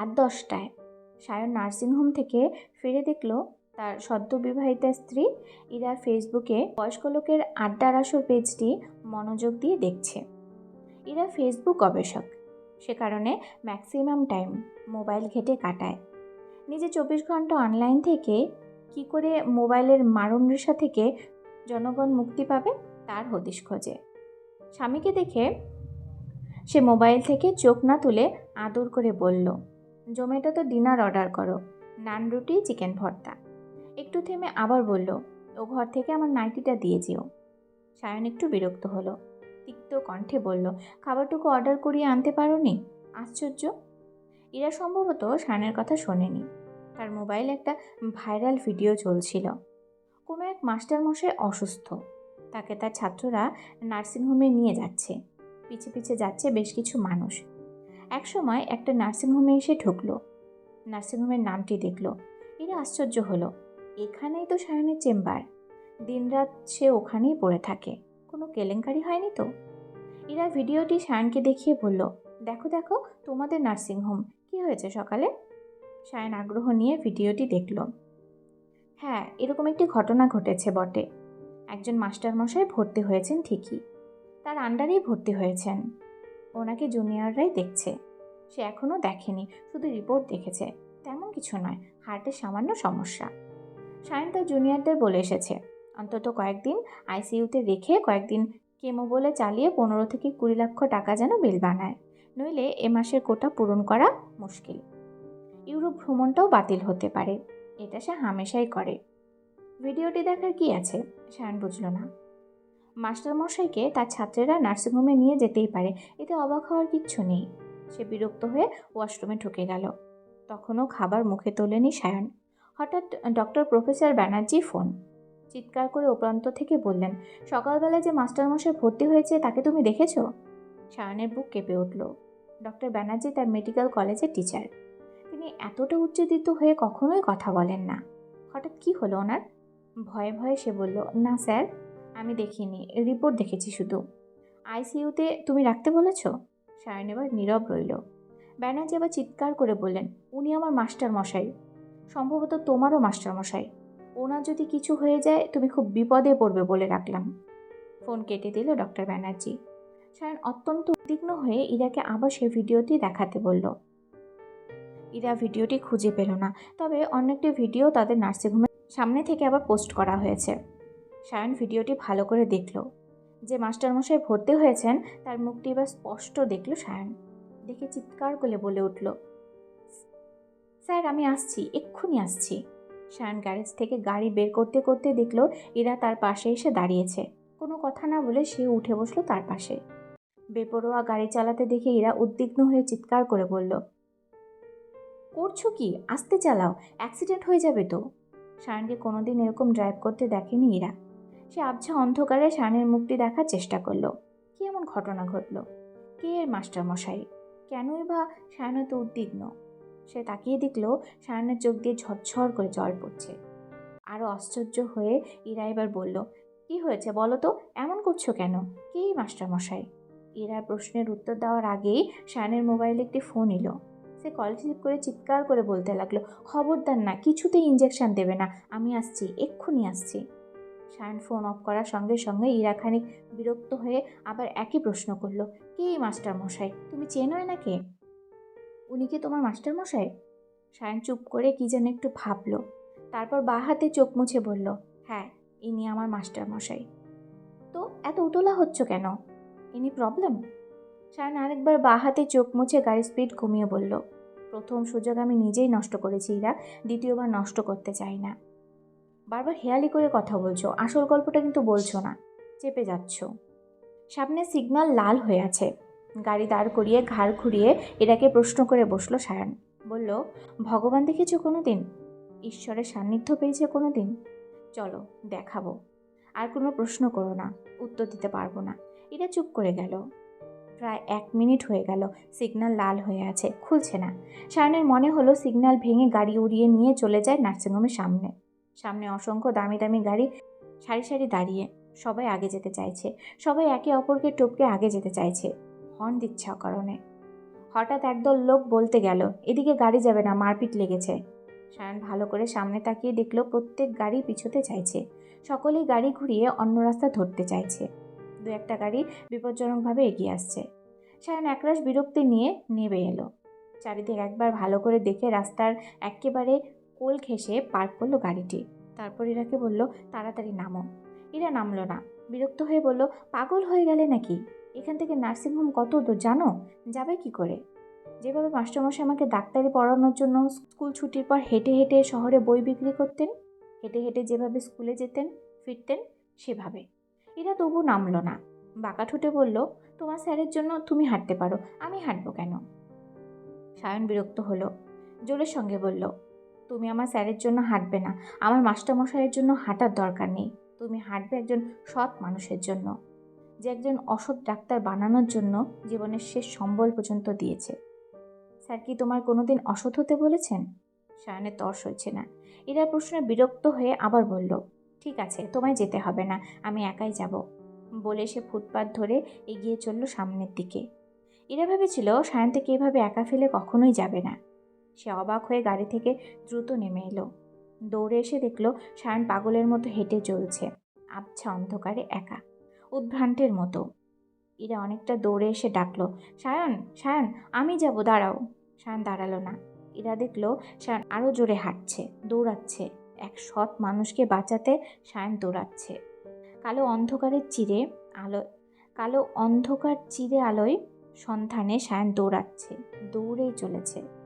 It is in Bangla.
রাত দশটায়। সায়ন নার্সিংহোম থেকে ফিরে দেখল তার সদ্য বিবাহিতা স্ত্রী। ইরা ফেসবুকে বয়স্ক লোকের আড্ডার আসর পেজটি মনোযোগ দিয়ে দেখছে। ইরা ফেসবুক গবেষক। সে কারণে ম্যাক্সিমাম টাইম মোবাইল ঘেটে কাটায়। নিজে চব্বিশ ঘণ্টা অনলাইন থেকে কি করে মোবাইলের মারণ রেশা থেকে জনগণ মুক্তি পাবে তার হদিশ খোঁজে। স্বামীকে দেখে সে মোবাইল থেকে চোখ না তুলে আদর করে বলল জোম্যাটোতে ডিনার অর্ডার করো। নান রুটি, চিকেন ভর্তা। একটু থেমে আবার বলল, ও ঘর থেকে আমার নাইটিটা দিয়ে যেও। সায়ন একটু বিরক্ত হলো। তিক্ত কণ্ঠে বলল, খাবারটুকু অর্ডার করিয়ে আনতে পারোনি? আশ্চর্য! এরা সম্ভবত সায়নের কথা শোনেনি। তার মোবাইলে একটা ভাইরাল ভিডিও চলছিল। কোনো এক মাস্টার মশাই অসুস্থ। তাকে তার ছাত্ররা নার্সিংহোমে নিয়ে যাচ্ছে। পিছে পিছে যাচ্ছে বেশ কিছু মানুষ। একসময় একটা নার্সিংহোমে এসে ঢুকলো। নার্সিংহোমের নামটি দেখল। এরা আশ্চর্য হলো। এখানেই তো সায়নের চেম্বার। দিনরাত সে ওখানেই পড়ে থাকে। কোনো কেলেঙ্কারি হয়নি তো? এরা ভিডিওটি সায়নকে দেখিয়ে বলল, দেখো দেখো, তোমাদের নার্সিংহোম কি হয়েছে সকালে? সায়ন আগ্রহ নিয়ে ভিডিওটি দেখল। হ্যাঁ এরকম একটি ঘটনা ঘটেছে বটে। একজন মাস্টারমশাই ভর্তি হয়েছেন ঠিকই। তার আন্ডারেই ভর্তি হয়েছেন। ওনাকে জুনিয়ররাই দেখছে। সে এখনও দেখেনি, শুধু রিপোর্ট দেখেছে। তেমন কিছু নয়, হার্টের সামান্য সমস্যা। সায়ন তার জুনিয়রদের বলে এসেছে, অন্তত কয়েকদিন আইসিইউতে রেখে কয়েকদিন কেমো বলে চালিয়ে পনেরো থেকে কুড়ি লক্ষ টাকা যেন বিল বানায়, নইলে এ মাসের কোটা পূরণ করা মুশকিল। ইউরোপ ভ্রমণটাও বাতিল হতে পারে, এটা সে হামেশাই করে। ভিডিওটি দেখার কি আছে? সায়ন বুঝল না। মাস্টারমশাইকে তার ছাত্রেরা নার্সিংহোমে নিয়ে যেতেই পারে। এতে অবাক হওয়ার কিচ্ছু নেই। সে বিরক্ত হয়ে ওয়াশরুমে ঢুকে গেল। তখনও খাবার মুখে তোলেনি সায়ন। হঠাৎ ডক্টর প্রফেসর ব্যানার্জি ফোন। চিৎকার করে ওপ্রান্ত থেকে বললেন সকালবেলা যে মাস্টারমশাই ভর্তি হয়েছে, তাকে তুমি দেখেছ? সায়নের বুক কেঁপে উঠল। ডক্টর ব্যানার্জি তার মেডিকেল কলেজের টিচার। তিনি এতটা উচ্চদিত হয়ে কখনোই কথা বলেন না। হঠাৎ কি হলো ওনার? ভয়ে ভয়ে সে বলল, না স্যার। আমি দেখিনি, রিপোর্ট দেখেছি শুধু। আইসিইউতে তুমি রাখতে বলেছ? সায়ন এবার নীরব রইল। ব্যানার্জি আবার চিৎকার করে বললেন, উনি আমার মাস্টার মশাই সম্ভবত তোমারও মাস্টার মশাই ওনার যদি কিছু হয়ে যায়, তুমি খুব বিপদে পড়বে বলে রাখলাম। ফোন কেটে দিল ডক্টর ব্যানার্জি। সায়ন অত্যন্ত উদ্বিগ্ন হয়ে ইরাকে আবার সে ভিডিওটি দেখাতে বলল। ইরা ভিডিওটি খুঁজে পেল না, তবে অন্য একটি ভিডিও তাদের নার্সিংহোমের সামনে থেকে আবার পোস্ট করা হয়েছে। সায়ন ভিডিওটি ভালো করে দেখল। যে মাস্টারমশাই ভর্তি হয়েছেন, তার মুখটি এবার স্পষ্ট দেখল সায়ন। দেখে চিৎকার করে বলে উঠল, স্যার, আমি আসছি, এক্ষুনি আসছি। সায়ন গ্যারেজ থেকে গাড়ি বের করতে করতে দেখল এরা তার পাশে এসে দাঁড়িয়েছে। কোনো কথা না বলে সে উঠে বসল তার পাশে। বেপরোয়া গাড়ি চালাতে দেখে এরা উদ্বিগ্ন হয়ে চিৎকার করে বলল, করছ কি? আস্তে চালাও, অ্যাক্সিডেন্ট হয়ে যাবে তো? সায়নকে কোনোদিন এরকম ড্রাইভ করতে দেখেনি ইরা। সে আবছা অন্ধকারে সায়নের মুখটি দেখার চেষ্টা করল। কি এমন ঘটনা ঘটলো? কে এর মাস্টারমশাই? কেনই বা সায়ন তো উদ্বিগ্ন? সে তাকিয়ে দেখল সায়নের চোখ দিয়ে ঝরঝর করে জল পড়ছে। আরও আশ্চর্য হয়ে ইরা এবার বলল, কি হয়েছে বলো তো? এমন করছ কেন? কেই মাস্টারমশাই? ইরার প্রশ্নের উত্তর দেওয়ার আগেই সায়নের মোবাইলে একটি ফোন এলো। সে কল রিসিভ করে চিৎকার করে বলতে লাগল, খবরদার না, কিছুতেই ইঞ্জেকশন দেবে না। আমি আসছি, এক্ষুনি আসছি। সায়ন ফোন অফ করার সঙ্গে সঙ্গে ইরা খানিক বিরক্ত হয়ে আবার একই প্রশ্ন করল, কে এই মাস্টার মশাই? তুমি চেনোয় না কে উনি কি তোমার মাস্টার মশাই? সায়ন চুপ করে কি যেন একটু ভাবলো, তারপর বা হাতে চোখ মুছে বলল হ্যাঁ ইনি আমার মাস্টার মশাই। তো এত উতলা হচ্ছ কেন? ইনি প্রবলেম সায়ন আরেকবার বা হাতে চোখ মুছে গাড়ির স্পিড কমিয়ে বলল, প্রথম সুযোগ আমি নিজেই নষ্ট করেছি ইরা, দ্বিতীয়বার নষ্ট করতে চাই না। বারবার হেয়ালি করে কথা বলছো, আসল গল্পটা কিন্তু বলছো না, চেপে যাচ্ছ। সামনে সিগনাল লাল হয়ে আছে, গাড়ি দাঁড় করিয়ে ঘাড় ঘুরিয়ে এটাকে প্রশ্ন করে বসল সায়ন, বলল, ভগবান দেখেছ কোনো দিন ঈশ্বরের সান্নিধ্য পেয়েছে কোনো দিন চলো, দেখাবো। আর কোনো প্রশ্ন করো না, উত্তর দিতে পারব না। এটা চুপ করে গেল। প্রায় এক মিনিট হয়ে গেল সিগনাল লাল হয়ে আছে, খুলছে না। সায়নের মনে হলো সিগন্যাল ভেঙে গাড়ি উড়িয়ে নিয়ে চলে যায় নার্সিংহোমের সামনে। সামনে অসংখ্য দামি দামি গাড়ি, সারি সারি দাঁড়িয়ে সবাই আগে যেতে চাইছে। সবাই একে অপরকে টপকে আগে যেতে চাইছে। হর্ন দিচ্ছে অকারণে। হঠাৎ একদল লোক বলতে গেল, এদিকে গাড়ি যাবে না, মারপিট লেগেছে। সায়ন ভালো করে সামনে তাকিয়ে দেখল, প্রত্যেক গাড়ি পিছোতে চাইছে। সকলেই গাড়ি ঘুরিয়ে অন্য রাস্তা ধরতে চাইছে। দু একটা গাড়ি বিপজ্জনকভাবে এগিয়ে আসছে। সায়ন একরাশ বিরক্তি নিয়ে নেবে এলো। চারিদিক একবার ভালো করে দেখে রাস্তার একেবারে কোল ঘেঁষে পার্ক করল গাড়িটি। তারপর ইরাকে বলল, তাড়াতাড়ি নামো। ইরা নামলো না। বিরক্ত হয়ে বলল, পাগল হয়ে গেলে নাকি? এখান থেকে নার্সিংহোম কত দূর, জানো? যাবে কি করে? যেভাবে মাস্টারমশাই আমাকে ডাক্তারি পড়ানোর জন্য স্কুল ছুটির পর হেঁটে হেঁটে শহরে বই বিক্রি করতেন, হেঁটে হেঁটে যেভাবে স্কুলে যেতেন, ফিরতেন, সেভাবে। এরা তবু নামলো না। বাঁকা ঠুটে বলল, তোমার স্যারের জন্য তুমি হাঁটতে পারো, আমি হাঁটবো কেন? সায়ন বিরক্ত হলো, জোরের সঙ্গে বলল তুমি আমার স্যারের জন্য হাঁটবে না। আমার মাস্টারমশাইয়ের জন্য হাঁটার দরকার নেই। তুমি হাঁটবে একজন সৎ মানুষের জন্য। যে একজন অসৎ ডাক্তার বানানোর জন্য জীবনের শেষ সম্বল পর্যন্ত দিয়েছে। স্যার কি তোমার কোনোদিন অসৎ হতে বলেছেন? সায়নের তর্স হচ্ছে না। এরা প্রশ্নে বিরক্ত হয়ে আবার বলল, ঠিক আছে, তোমায় যেতে হবে না, আমি একাই যাব। বলে সে ফুটপাত ধরে এগিয়ে চলল সামনের দিকে। এরা ভেবেছিল সায়ন্তকে এভাবে একা ফেলে কখনোই যাবে না। সে অবাক হয়ে গাড়ি থেকে দ্রুত নেমে এলো। দৌড়ে এসে দেখল সায়ন পাগলের মতো হেঁটে চলছে। আবছা অন্ধকারে একা, উদ্ভ্রান্তের মতো। ইরা অনেকটা দৌড়ে এসে ডাকলো, সায়ন সায়ন, আমি যাব, দাঁড়াও। সায়ন দাঁড়াল না। ইরা দেখল সায়ন আরও জোরে হাঁটছে, দৌড়াচ্ছে। এক সৎ মানুষকে বাঁচাতে সায়ন দৌড়াচ্ছে। কালো অন্ধকারের চিরে আলো, কালো অন্ধকার চিরে আলোয় সন্ধানে সায়ন দৌড়াচ্ছে, দৌড়েই চলেছে।